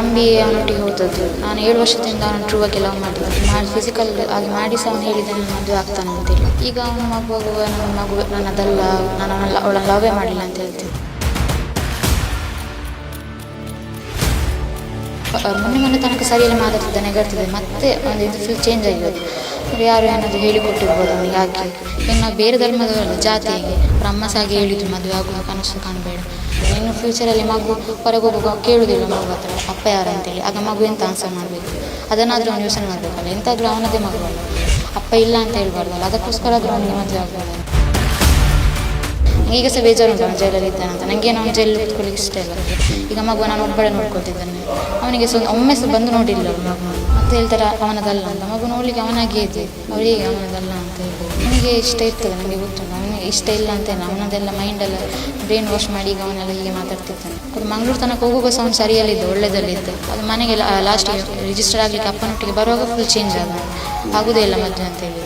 ನಂಬಿ ಅವನೊಟ್ಟಿಗೆ ಹೋದದ್ದು. ನಾನು ಏಳು ವರ್ಷದಿಂದ ಅವನು ಟ್ರೂ ಆಗಿ ಲವ್ ಮಾಡಿದ್ದೆ ಮಾಡಿ ಫಿಸಿಕಲ್ ಆಗಿ ಮಾಡಿ ಸಹ ಅವನು ಹೇಳಿದ ನನ್ನ ಮದುವೆ ಆಗ್ತಾನೆ ಅಂತೇಳಿ ಈಗ ಅವನ ಮಗು ನನ್ನ ಮಗು ನನ್ನದಲ್ಲ, ನಾನು ಅವನ ಅವಳನ್ನು ಲವೇ ಮಾಡಿಲ್ಲ ಅಂತ ಹೇಳ್ತೀನಿ ಮೊನ್ನೆ ಮೊನ್ನೆ ತನಕ ಸರಿಯಲ್ಲಿ ಮಾತಾಡ್ತಿದ್ದ, ನೆಗಡ್ತಿದ್ದೆ, ಮತ್ತೆ ಒಂದು ಇದು ಫುಲ್ ಚೇಂಜ್ ಆಗಿರೋದು ಯಾರು ಏನಾದರೂ ಹೇಳಿಕೊಟ್ಟಿರ್ಬೋದು ಅವನಿಗೆ ಯಾಕೆ? ಇನ್ನು ನಾವು ಬೇರೆ ಧರ್ಮದವರಲ್ಲ ಜಾತಿ ಬ್ರಹ್ಮಸಾಗಿ ಹೇಳಿದ್ರು ಮದುವೆ ಆಗುವ ಕನಸು ಕಾಣಬೇಡ. ಇನ್ನು ಫ್ಯೂಚರಲ್ಲಿ ಮಗು ಹೊರಗೆ ಹೋಗುವಾಗ ಕೇಳುವುದಿಲ್ಲ ಮಗು ಹತ್ರ. ಅಪ್ಪ ಯಾರು ಅಂತೇಳಿ. ಆಗ ಮಗು ಎಂತ ಆನ್ಸರ್ ಮಾಡಬೇಕು? ಅದನ್ನಾದರೂ ಅವನು ಯೋಚನೆ ಮಾಡಬೇಕಲ್ಲ. ಎಂತಾದರೂ ಅವನದೇ ಮಗುವಲ್ಲ. ಅಪ್ಪ ಇಲ್ಲ ಅಂತ ಹೇಳ್ಬಾರ್ದಲ್ಲ. ಅದಕ್ಕೋಸ್ಕರ ಆದರೂ ಅವನಿಗೆ ಮದುವೆ ಆಗ್ಬೋದು ಈಗ ಸಹ ಬೇಜಾರು ಉಂಟು, ಅವನು ಜೈಲಲ್ಲಿ ಇದ್ದಾನೆ ಅಂತ. ನನಗೆ ಅವನು ಜೈಲಲ್ಲಿ ಕೂತ್ಕೊಳ್ಳಿಕ್ಕೆ ಇಷ್ಟ ಇಲ್ಲ. ಈಗ ಮಗು ನಾನು ಒಬ್ಬಳೆ ನೋಡ್ಕೊತಿದ್ದಾನೆ ಅವನಿಗೆ ಸೊ, ಒಮ್ಮೆ ಸಹ ಬಂದು ನೋಡಿಲ್ಲ ಅವ್ರು ಮಗು ಮತ್ತೆ ಹೇಳ್ತಾರೆ, ಅವನದಲ್ಲ ಅಂತ. ಮಗು ನೋಡಲಿಕ್ಕೆ ಅವನಾಗೇ ಇದೆ. ಅವರಿಗೆ ಅವನದಲ್ಲ ಅಂತ ಹೇಳಿ ನನಗೆ ಇಷ್ಟ ಇರ್ತದೆ, ನನಗೆ ಗೊತ್ತುಂಟು. ಅವನಿಗೆ ಇಷ್ಟ ಇಲ್ಲ ಅಂತೇನು ಅವನದೆಲ್ಲ ಮೈಂಡೆಲ್ಲ ಬ್ರೈನ್ ವಾಶ್ ಮಾಡಿ ಈಗ ಅವನೆಲ್ಲ ಹೀಗೆ ಮಾತಾಡ್ತಿದ್ದಾನೆ. ಅದು ಮಂಗ್ಳೂರು ತನಕ ಹೋಗುವಾಗ ಸಹ ಅವನು ಸರಿಯಲ್ಲಿದ್ದೆ ಒಳ್ಳೆದಲ್ಲಿದ್ದೆ ಅದು ಮನೆಗೆ ಲಾಸ್ಟಿಗೆ ರಿಜಿಸ್ಟರ್ ಆಗಲಿಕ್ಕೆ ಅಪ್ಪನೊಟ್ಟಿಗೆ ಬರುವಾಗ ಫುಲ್ ಚೇಂಜ್ ಆಗ ಆಗುದೇ ಇಲ್ಲ ಮದುವೆ ಅಂತ ಹೇಳಿ.